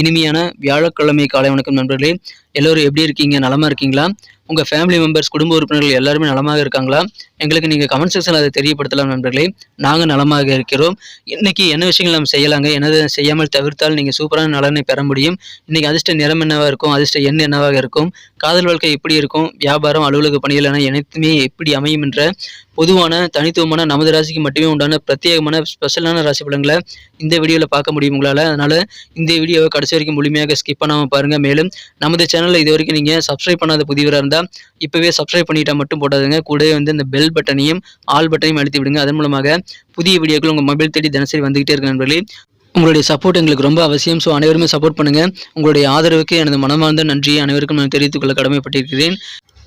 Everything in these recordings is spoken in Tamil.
இனிமையான வியாழக்கிழமை காலை வணக்கம் நண்பர்களே. எல்லோரும் எப்படி இருக்கீங்க? நலமா இருக்கீங்களா? உங்கள் ஃபேமிலி மெம்பர்ஸ் குடும்ப உறுப்பினர்கள் எல்லாருமே நலமாக இருக்காங்களா? எங்களுக்கு நீங்கள் கமெண்ட் செக்ஷனில் அதை தெரியப்படுத்தலாம் நண்பர்களே. நாங்கள் நலமாக இருக்கிறோம். இன்னைக்கு என்ன விஷயங்கள் நம்ம செய்யலாங்க? என்னது செய்யாமல் தவிர்த்தால் நீங்கள் சூப்பரான நலனை பெற முடியும். இன்றைக்கி அதிர்ஷ்ட நிறம் என்னவாக இருக்கும்? அதிர்ஷ்ட எண் என்னவாக இருக்கும்? காதல் வாழ்க்கை எப்படி இருக்கும்? வியாபாரம் அலுவலக பணிகள் என அனைத்துமே எப்படி அமையும் என்ற பொதுவான தனித்துவமான நமது ராசிக்கு மட்டுமே உண்டான பிரத்யேகமான ஸ்பெஷலான ராசி பலன்களை இந்த வீடியோவில் பார்க்க முடியும் உங்களால். அதனால் இந்த வீடியோவை கடைசி வரைக்கும் முழுமையாக ஸ்கிப் பண்ணாமல் பாருங்கள் மேலும் நமது சேனலில் இது வரைக்கும் நீங்கள் சப்ஸ்கிரைப் பண்ணாத புதியவராக இருந்தால் இப்போவே சப்ஸ்கிரைப் பண்ணிட்டா மட்டும் போடாதுங்க. கூடவே வந்து இந்த பெல் பட்டனையும் ஆல் பட்டனையும் அழுத்தி விடுங்க. அதன் மூலமாக புதிய வீடியோக்கள் உங்கள் மொபைல் தேடி தினசரி வந்துகிட்டே இருக்க நண்பர்களே உங்களுடைய சப்போர்ட் எங்களுக்கு ரொம்ப அவசியம். ஸோ அனைவருமே சப்போர்ட் பண்ணுங்க. உங்களுடைய ஆதரவுக்கு எனது மனமார்ந்த நன்றியை அனைவருக்கும் நான் தெரிவித்துக் கொள்ள கடமைப்பட்டிருக்கிறேன்.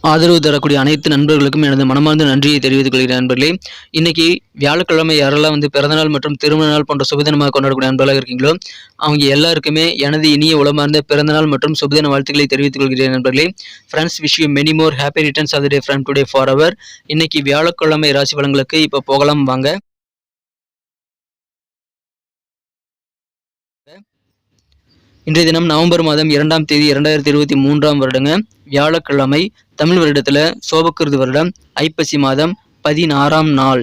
ஆதரவு தரக்கூடிய அனைத்து நண்பர்களுக்கும் எனது மனமார்ந்த நன்றியை தெரிவித்துக் கொள்கிறேன் நண்பர்களே. இன்னைக்கு வியாழக்கிழமை யாரெல்லாம் வந்து பிறந்தநாள் மற்றும் திருமண நாள் போன்ற சுபதினமாக கொண்டாடக்கூடிய நண்பர்களாக இருக்கீங்களோ அவங்க எல்லாருக்குமே எனது இனிய உளமார்ந்த பிறந்தநாள் மற்றும் சுபதின வாழ்த்துக்களை தெரிவித்துக் கொள்கிறேன் நண்பர்களே. Friends wish you many more happy returns of day from today for our இன்னைக்கு வியாழக்கிழமை ராசி பலன்களுக்கு இப்போ போகலாம் வாங்க. இன்றைய தினம் நவம்பர் மாதம் இரண்டாம் தேதி இரண்டாயிரத்தி இருபத்தி மூன்றாம் வருடங்க. வியாழக்கிழமை தமிழ் வருடத்துல சோபக்கிருது வருடம் ஐப்பசி மாதம் பதினாறாம் நாள்.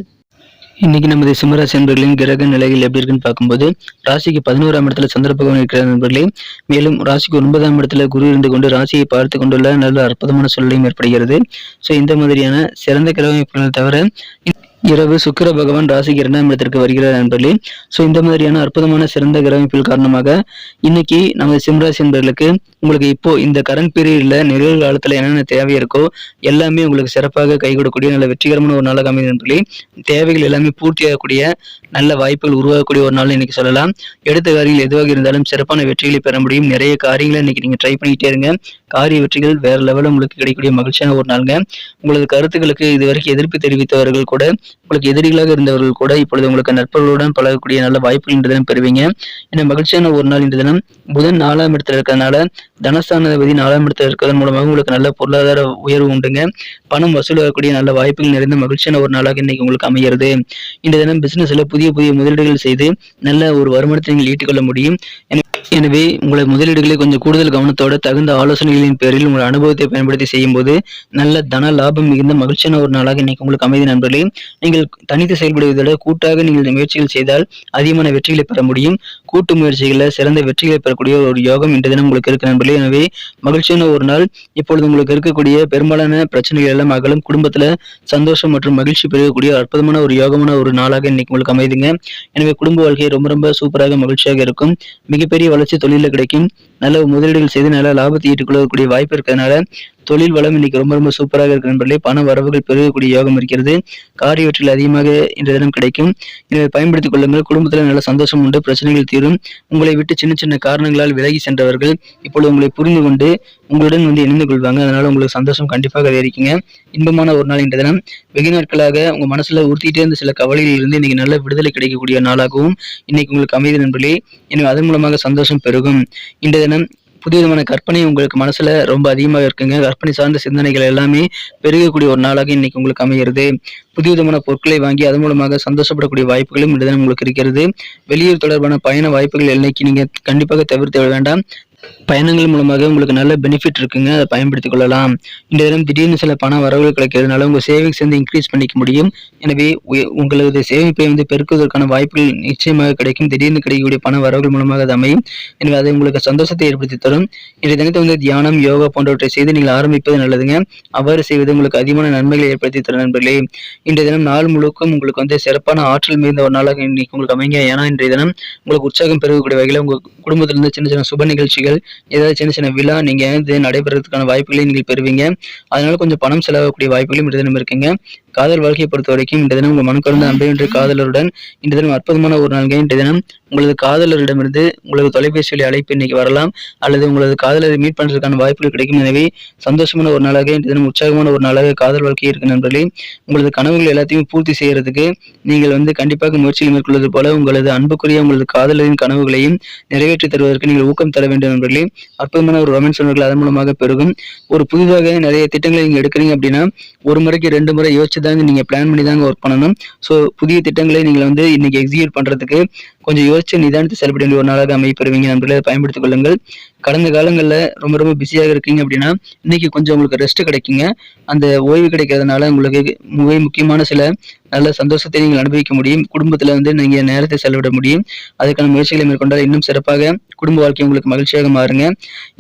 இன்னைக்கு நமது சிம்மராசி நண்பர்களின் கிரக நிலைகள் எப்படி இருக்குன்னு பார்க்கும்போது ராசிக்கு பதினோராம் இடத்துல சந்திர பகவான் இருக்கிற நண்பர்களே. மேலும் ராசிக்கு ஒன்பதாம் இடத்துல குரு இருந்து கொண்டு ராசியை பார்த்து கொண்டுள்ள நல்ல அற்புதமான சூழ்நிலையும் ஏற்படுகிறது. ஸோ இந்த மாதிரியான சிறந்த கிரக அமைப்புகளை தவிர இரவு சுக்கிர பகவான் ராசிக்கு இரண்டாம் இடத்திற்கு வருகிறார் நண்பர்களே. ஸோ இந்த மாதிரியான அற்புதமான சிறந்த கிரமிப்பில் காரணமாக இன்னைக்கு நமது சிம்ராசி நண்பர்களுக்கு உங்களுக்கு இப்போ இந்த கரண்ட் பீரியட்ல நிகழ்காலத்துல என்னென்ன தேவை இருக்கோ எல்லாமே உங்களுக்கு சிறப்பாக கை கொடுக்கக்கூடிய நல்ல வெற்றிகரமான ஒரு நாளாக அமைதி நண்பர்களே. தேவைகள் எல்லாமே பூர்த்தியாகக்கூடிய நல்ல வாய்ப்புகள் உருவாகக்கூடிய ஒரு நாள் இன்னைக்கு சொல்லலாம். எடுத்த காரியங்கள் எதுவாக இருந்தாலும் சிறப்பான வெற்றிகளை பெற முடியும். நிறைய காரியங்களை இன்னைக்கு நீங்க ட்ரை பண்ணிக்கிட்டே இருங்க. காரிய வெற்றிகள் வேற லெவலில் உங்களுக்கு கிடைக்கக்கூடிய மகிழ்ச்சியான ஒரு நாளுங்க. உங்களது கருத்துக்களுக்கு இதுவரைக்கும் எதிர்ப்பு தெரிவித்தவர்கள் கூட உங்களுக்கு எதிரிகளாக இருந்தவர்கள் கூட இப்பொழுது உங்களுக்கு நட்பர்களுடன் பழகக்கூடிய நல்ல வாய்ப்புகள் இன்று தினம் பெறுவீங்க. ஏன்னா மகிழ்ச்சியான ஒரு நாள் இன்று தினம் புதன் நாலாம் இடத்துல இருக்கிறதுனால தனஸ்தானபதி நாலாம் இடத்துல இருக்கிறதன் மூலமாக உங்களுக்கு நல்ல பொருளாதார உயர்வு உண்டுங்க. பணம் வசூலாகக்கூடிய நல்ல வாய்ப்புகள் நிறைந்த மகிழ்ச்சியான ஒரு நாளாக இன்னைக்கு உங்களுக்கு அமைகிறது இந்த தினம் பிசினஸ்ல புதிய புதிய முதலீடுகள் செய்து நல்ல ஒரு வருமானத்தை நீங்கள் ஈட்டிக்கொள்ள முடியும். எனவே உங்களை முதலீடுகளை கொஞ்சம் கூடுதல் கவனத்தோட தகுந்த ஆலோசனைகளின் பேரில் உங்கள் அனுபவத்தை பயன்படுத்தி செய்யும் போது நல்ல தன லாபம் மிகுந்த மகிழ்ச்சியான ஒரு நாளாக இன்னைக்கு உங்களுக்கு அமைதி நண்பர்களே. நீங்கள் தனித்து செயல்படுவதை விட கூட்டாக நீங்கள் முயற்சிகள் செய்தால் அதிகமான வெற்றிகளை பெற முடியும். கூட்டு முயற்சிகளில் சிறந்த வெற்றிகளை பெறக்கூடிய ஒரு யோகம் இன்று தினம் உங்களுக்கு இருக்கு நண்பர்களே. எனவே மகிழ்ச்சியான ஒரு நாள். இப்பொழுது உங்களுக்கு இருக்கக்கூடிய பெரும்பாலான பிரச்சனைகள் எல்லாம் அகலும். குடும்பத்துல சந்தோஷம் மற்றும் மகிழ்ச்சி பெறக்கூடிய அற்புதமான ஒரு யோகமான ஒரு நாளாக இன்னைக்கு உங்களுக்கு அமைதிங்க. எனவே குடும்ப வாழ்க்கை ரொம்ப ரொம்ப சூப்பராக மகிழ்ச்சியாக இருக்கும். மிகப்பெரிய வளர்ச்சி தொழிலில் கிடைக்கும். நல்ல முதலீடுகள் செய்து நல்ல லாபத்தை ஈட்டுக்கொள்ளக்கூடிய வாய்ப்பு இருக்கிறதுனால தொழில் வளம் இன்னைக்கு ரொம்ப ரொம்ப சூப்பராக இருக்கு நண்பர்களே. பண வரவுகள் பெருகக்கூடிய யோகம் இருக்கிறது. காரிய வெற்றிகள் அதிகமாக இன்றைய தினம் கிடைக்கும். இதை பயன்படுத்திக் கொள்ளுங்கள். குடும்பத்தில் நல்ல சந்தோஷம் உண்டு பிரச்சனைகள் தீரும். உங்களை விட்டு சின்ன சின்ன காரணங்களால் விலகி சென்றவர்கள் இப்பொழுது உங்களை புரிந்து கொண்டு உங்களுடன் வந்து இணைந்து கொள்வாங்க. அதனால உங்களுக்கு சந்தோஷம் கண்டிப்பாக அதிகரிக்குங்க. இன்பமான ஒரு நாள் இன்றைய தினம். வெகு நாட்களாக உங்க மனசுல உறுத்திட்டே இருந்த சில கவலைகளில் இருந்து இன்னைக்கு நல்ல விடுதலை கிடைக்கக்கூடிய நாளாகவும் இன்னைக்கு உங்களுக்கு அமைதி நண்பர்களே. எனவே அதன் மூலமாக சந்தோஷம் பெருகும். இன்றைய தினம் புதிய விதமான கற்பனை உங்களுக்கு மனசுல ரொம்ப அதிகமாக இருக்குங்க. கற்பனை சார்ந்த சிந்தனைகள் எல்லாமே பெருகக்கூடிய ஒரு நாளாக இன்னைக்கு உங்களுக்கு அமைகிறது புதிய விதமான பொருட்களை வாங்கி அதன் மூலமாக சந்தோஷப்படக்கூடிய வாய்ப்புகளும் இந்த தினம் உங்களுக்கு இருக்கிறது. வெளியூர் தொடர்பான பயண வாய்ப்புகள் இன்னைக்கு நீங்க கண்டிப்பாக தவிர்த்து விட வேண்டாம். பயணங்கள் மூலமாக உங்களுக்கு நல்ல பெனிஃபிட் இருக்குங்க. அதை பயன்படுத்திக் கொள்ளலாம். இந்த தினம் திடீர்னு சில பண வரவுகள் கிடைக்கிறதுனால உங்கள் சேவிங்ஸ் வந்து இன்க்ரீஸ் பண்ணிக்க முடியும். எனவே உங்களது சேமிப்பை வந்து பெருக்குவதற்கான வாய்ப்புகள் நிச்சயமாக கிடைக்கும். திடீர்னு கிடைக்கக்கூடிய பண வரவுகள் மூலமாக அது அமையும். எனவே அது உங்களுக்கு சந்தோஷத்தை ஏற்படுத்தி தரும். இன்றைய தினத்தை வந்து தியானம் யோகா போன்றவற்றை செய்து நீங்கள் ஆரம்பிப்பது நல்லதுங்க. அவ்வாறு செய்வது உங்களுக்கு அதிகமான நன்மைகளை ஏற்படுத்தி தரும் நண்பர்களே. இன்றைய தினம் நாள் முழுக்கும் உங்களுக்கு வந்து சிறப்பான ஆற்றல் மிகுந்த ஒரு நாளாக இன்னைக்கு உங்களுக்கு அமைங்க ஏன்னா இன்றைய தினம் உங்களுக்கு உற்சாகம் பெருகக்கூடிய வகையில் உங்கள் குடும்பத்திலிருந்து சின்ன சின்ன சுப நிகழ்ச்சிகள் ஏதாவது சின்ன சின்ன விழா நீங்க வந்து நடைபெறதுக்கான வாய்ப்புகளை நீங்கள் பெறுவீங்க. அதனால கொஞ்சம் பணம் செலவாகக்கூடிய வாய்ப்புகளும் இந்த தினம் இருக்குங்க. காதல் வாழ்க்கையை பொறுத்த வரைக்கும் இந்த தினம் உங்க மனம் கலந்த என்று காதலருடன் இந்த தினம் அற்புதமான ஒரு நாள்கள் இந்த தினம் உங்களது காதலரிடமிருந்து உங்களது தொலைபேசி வழி அழைப்பு இன்னைக்கு வரலாம் அல்லது உங்களது காதலரை மீட் பண்ணுறதுக்கான வாய்ப்புகள் கிடைக்கும். எனவே சந்தோஷமான ஒரு நாளாக இன்று தினம் உற்சாகமான ஒரு நாளாக காதல் வாழ்க்கை இருக்கு நண்பர்களே. உங்களது கனவுகள் எல்லாத்தையும் பூர்த்தி செய்யறதுக்கு நீங்கள் வந்து கண்டிப்பாக முயற்சியில் மேற்கொள்வது போல உங்களது அன்புக்குரிய உங்களது காதலரின் கனவுகளையும் நிறைவேற்றி தருவதற்கு நீங்கள் ஊக்கம் தர வேண்டும் நண்பர்களே. அற்புதமான ஒரு ரொமான்ஸ் உணர்வுகள் அதன் மூலமாக பெருகும். ஒரு புதிதாக நிறைய திட்டங்களை நீங்கள் எடுக்கிறீங்க அப்படின்னா ஒரு முறைக்கு ரெண்டு முறை யோசிச்சு தாங்க நீங்கள் பிளான் பண்ணி தாங்க ஒர்க் பண்ணணும். ஸோ புதிய திட்டங்களை நீங்கள் வந்து இன்னைக்கு எக்ஸிக்யூட் பண்ணுறதுக்கு கொஞ்சம் யோசிச்சு நிதானித்து செயல்பட வேண்டிய ஒரு நாளாக அமைப்பெறுவீங்க நண்பர்களை. பயன்படுத்திக் கொள்ளுங்கள். கடந்த காலங்களில் ரொம்ப ரொம்ப பிஸியாக இருக்கீங்க அப்படின்னா இன்னைக்கு கொஞ்சம் உங்களுக்கு ரெஸ்ட் கிடைக்குங்க. அந்த ஓய்வு கிடைக்கிறதுனால உங்களுக்கு மிக முக்கியமான சில நல்ல சந்தோஷத்தை நீங்கள் அனுபவிக்க முடியும். குடும்பத்தில் வந்து நீங்கள் நேரத்தை செலவிட முடியும். அதுக்கான முயற்சிகளை மேற்கொண்டால் இன்னும் சிறப்பாக குடும்ப வாழ்க்கை உங்களுக்கு மகிழ்ச்சியாக மாறுங்க.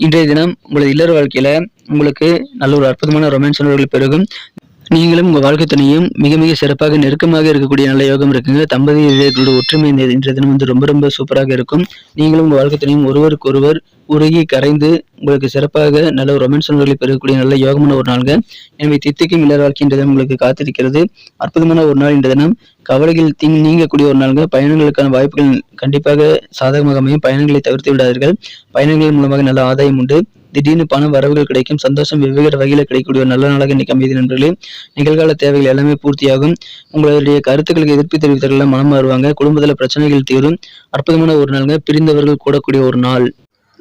இன்றைய தினம் உங்களது இல்லற வாழ்க்கையில உங்களுக்கு நல்ல ஒரு அற்புதமான ரொமான்ஸ் உணர்வுகள் பெருகும். நீங்களும் உங்கள் வாழ்க்கை துணையும் மிக மிக சிறப்பாக நெருக்கமாக இருக்கக்கூடிய நல்ல யோகம் இருக்குங்க. தம்பதியர்களோட ஒற்றுமை இந்த இன்றைய தினம் வந்து ரொம்ப ரொம்ப சூப்பராக இருக்கும். நீங்களும் உங்கள் வாழ்க்கை துணையும் ஒருவருக்கு ஒருவர் உருகி கரைந்து உங்களுக்கு சிறப்பாக நல்ல ஒரு ரொமான்ஸ் உணர்வுகளை பெறக்கூடிய நல்ல யோகமான ஒரு நாள்ங்க. எனவே தித்திக்கும் இளர் வாழ்க்கை இன்றைய தினம் உங்களுக்கு காத்திருக்கிறது. அற்புதமான ஒரு நாள் இன்றைய தினம். கவலைகள் தீ நீங்கக்கூடிய ஒரு நாளுங்க. பயணங்களுக்கான வாய்ப்புகள் கண்டிப்பாக சாதகமாக அமையும். பயணங்களை தவிர்த்து விடாதீர்கள். பயணங்கள் மூலமாக நல்ல ஆதாயம் உண்டு. திடீர்னு பண வரவுகள் கிடைக்கும் சந்தோஷம் வெவ்வேறு வகையில் கிடைக்கக்கூடிய ஒரு நல்ல நாளாக இன்னைக்கு அமைதி நண்பர்களே. நிகழ்கால தேவைகள் எல்லாமே பூர்த்தியாகும். உங்களுடைய கருத்துக்களுக்கு எதிர்ப்பு தெரிவித்தவர்கள் மனம் வருவாங்க குடும்பத்தில் பிரச்சனைகள் தீரும். அற்புதமான ஒரு நாளுங்க. பிரிந்தவர்கள் கூடக்கூடிய ஒரு நாள்.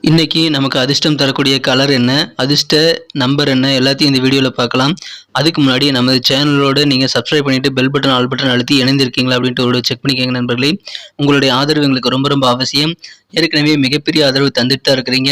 இன்னைக்கு நமக்கு அதிர்ஷ்டம் தரக்கூடிய கலர் என்ன? அதிர்ஷ்ட நம்பர் என்ன? எல்லாத்தையும் இந்த வீடியோவில் பார்க்கலாம். அதுக்கு முன்னாடி நமது சேனலோடு நீங்கள் சப்ஸ்கிரைப் பண்ணிவிட்டு பெல் பட்டன் ஆல் பட்டன் அழுத்தி இணைந்திருக்கீங்களா அப்படின்ட்டு ஒரு செக் பண்ணிக்கோங்க நண்பர்களே. உங்களுடைய ஆதரவு எங்களுக்கு ரொம்ப ரொம்ப அவசியம். ஏற்கனவே மிகப்பெரிய ஆதரவு தந்துட்டு தான் இருக்கிறீங்க.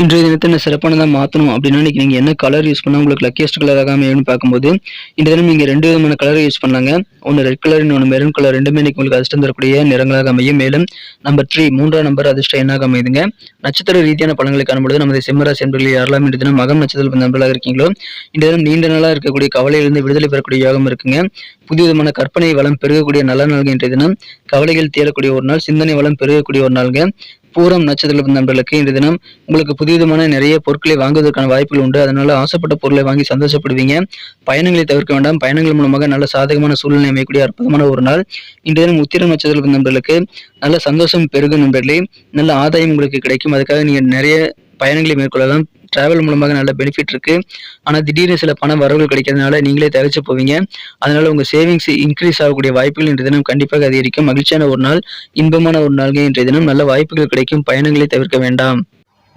இன்றைய தினத்தை என்ன சிறப்பானதாக மாற்றணும் அப்படின்னா இன்றைக்கி நீங்கள் என்ன கலர் யூஸ் பண்ணால் உங்களுக்கு லக்கியஸ்ட் கலராக அமையும்னு பார்க்கும்போது இந்த தினம் நீங்கள் ரெண்டு விதமான கலரை யூஸ் பண்ணாங்க ஒன்று ரெட் கலர் இன்னொன்று மெரூன் கலர் ரெண்டுமே இன்னைக்கு உங்களுக்கு அதிர்ஷ்டம் தரக்கூடிய நிறங்களாக அமையும். மேலும் நம்பர் த்ரீ மூன்றாம் நம்பர் அதிர்ஷ்டம் என்னாக அமையுதுங்க. நட்சத்திர ரீதியான பழங்களை காணும்பொழுது நமது சிம்மராசி என்பர்களில் யாரெல்லாம் இந்த தினம் மகம் நட்சத்திர நண்பர்களாக இருக்கீங்களோ இந்த தினம் நீண்ட நாளாக இருக்கக்கூடிய கவலையிலிருந்து விடுதலை பெறக்கூடிய யோகம் இருக்குங்க. புதிய விதமான கற்பனை வளம் பெருகக்கூடிய நல்ல நாள் இன்றைய தினம். கவலைகள் தேடக்கூடிய ஒரு நாள் சிந்தனை வளம் பெருகக்கூடிய ஒரு நாளுங்க. பூரம் நட்சத்திர நண்பர்களுக்கு இன்று தினம் உங்களுக்கு புதியதுமான நிறைய பொருட்களை வாங்குவதற்கான வாய்ப்புகள் உண்டு. அதனால ஆசைப்பட்ட பொருளை வாங்கி சந்தோஷப்படுவீங்க. பயணங்களை தவிர்க்க வேண்டாம். பயணங்கள் மூலமாக நல்ல சாதகமான சூழ்நிலை அமையக்கூடிய அற்புதமான ஒரு நாள். இன்று தினம் உத்திர நட்சத்திர நண்பர்களுக்கு நல்ல சந்தோஷம் பெருகும் நண்பர்களே. நல்ல ஆதாயம் உங்களுக்கு கிடைக்கும். அதுக்காக நீங்க நிறைய பயணங்களை மேற்கொள்ளலாம். டிராவல் மூலமாக நல்ல பெனிஃபிட் இருக்கு. ஆனால் திடீர்னு சில பண வரவுகள் கிடைக்கிறதுனால நீங்களே தவிச்சு போவீங்க. அதனால உங்க சேவிங்ஸ் இன்க்ரீஸ் ஆகக்கூடிய வாய்ப்புகள் இன்றைய தினம் கண்டிப்பாக அதிகரிக்கும். மகிழ்ச்சியான ஒரு நாள் இன்பமான ஒரு நாள்கள் இன்றைய தினம். நல்ல வாய்ப்புகள் கிடைக்கும். பயணங்களை தவிர்க்க வேண்டாம்.